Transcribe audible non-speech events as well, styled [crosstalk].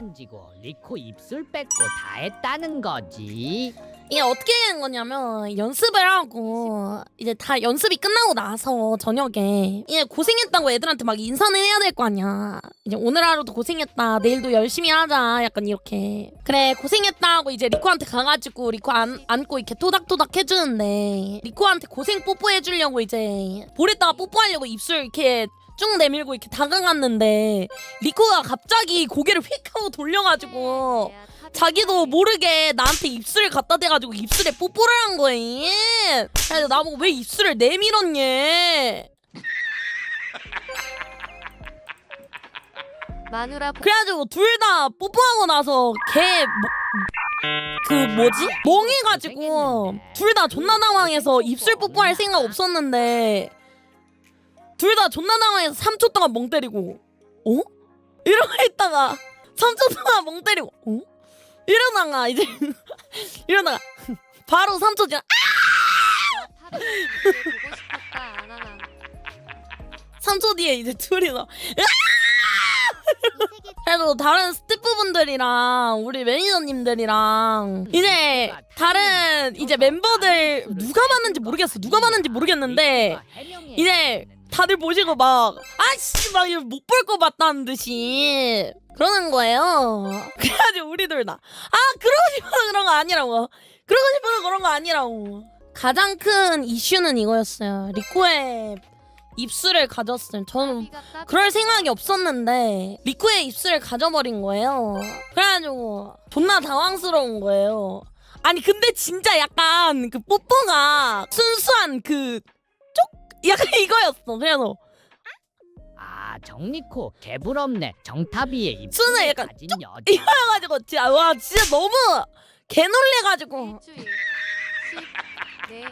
만지고 리코 입술 뺏고 다 했다는 거지. 이게 어떻게 된 거냐면 연습을 하고 이제 다 연습이 끝나고 나서 저녁에 이게 고생했다고 애들한테 막 인사는 해야 될 거 아니야. 이제 오늘 하루도 고생했다. 내일도 열심히 하자. 약간 이렇게. 그래 고생했다 하고 이제 리코한테 가가지고 리코 안, 안고 이렇게 토닥토닥 해주는데 리코한테 고생 뽀뽀해 주려고 이제 볼에다가 뽀뽀하려고 입술 이렇게 쭉 내밀고 이렇게 다가갔는데 리코가 갑자기 고개를 휙 하고 돌려가지고 자기도 모르게 나한테 입술을 갖다 대가지고 입술에 뽀뽀를 한 거임. 그래서 나보고 왜 입술을 내밀었니? 마누라 그래가지고 둘 다 뽀뽀하고 나서 걔그 뭐지? 멍해가지고 둘 다 존나 당황해서 입술 뽀뽀할 생각 없었는데 둘 다 존나 당황해서 3초 동안 멍 때리고. 어? 이러고 있다가 3초 동안 멍 때리고. 어? 이러다가 이제. [laughs] 이러다가. 바로 3초 지나. 하루 아나나 3초 뒤에 이제 둘이서 그래도 다른 스태프분들이랑 우리 매니저님들이랑 이제 다른 이제 멤버들 누가 봤는지 모르겠어. 누가 봤는지 모르겠는데 이제 다들 보시고 막 아씨 막못볼거 봤다는 듯이 그러는 거예요. [laughs] 그래가지고 우리 둘다아 그러고 싶어서 그런 거 아니라고 그러고 싶어서 그런 거 아니라고 가장 큰 이슈는 이거였어요. 리코의 입술을 가졌어요. 저는 그럴 생각이 없었는데 리코의 입술을 가져버린 거예요. 그래가지고 존나 당황스러운 거예요. 아니 근데 진짜 약간 그 뽀뽀가 순수한 그 쪽? 약간 [laughs] 이거였어. 그래서 아 정리코 개부럽네. 정타비의 입술 순해 약간 가진 여자. 이거여가지고 진짜 와 진짜 너무 개놀래가지고 일주일 10, 네,